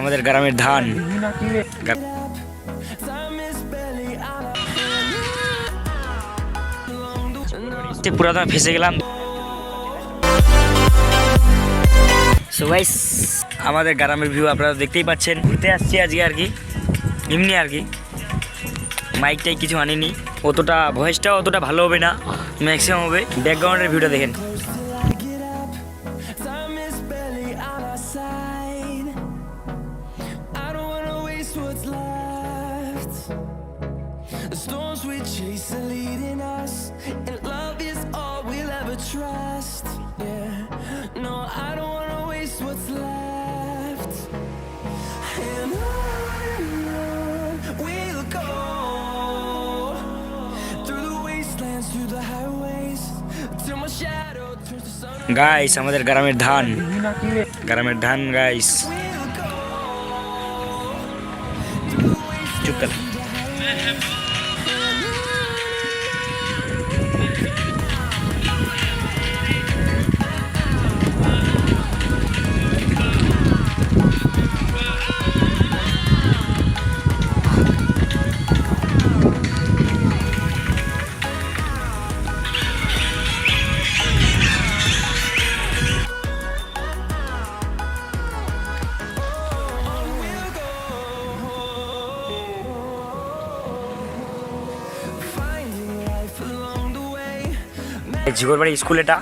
আমাদের গ্রামের ধান। পুরাতন ফেসে গেলাম। সো আমাদের গ্রামের ভিউ আপনারা দেখতেই পাচ্ছেন। ঘুরতে আসছি আজকে আর কি। এমনি আর কি। মাইকটাই কিছু আনিনি। অতটা ভয়েসটাও অতটা ভালো হবে না। ম্যাক্সিমাম হবে। ব্যাকগ্রাউন্ডের ভিউটা দেখেন। left. The storms we chase are leading us, and love is all we'll ever trust. Yeah, no, I don't wanna waste what's left. And on we'll go through the wastelands, through the highways, till my shadow turns to sun. Guys আমাদের গ্রামের ধান গ্রামের ধান guys 对。ঝিগরবাড়ি school এটা।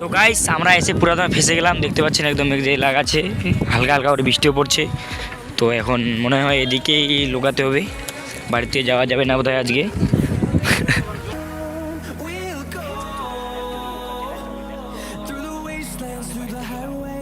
তো guys আমরা এসে পুরাতন ফেসে গেলাম দেখতে পাচ্ছেন একদম যে লাগাচ্ছে হালকা হালকা করে বৃষ্টিও পড়ছে। তো এখন মনে হয় এদিকেই লুকাতে হবে বাড়িতে যাওয়া যাবে না বোধহয় আজকে। Through the highways,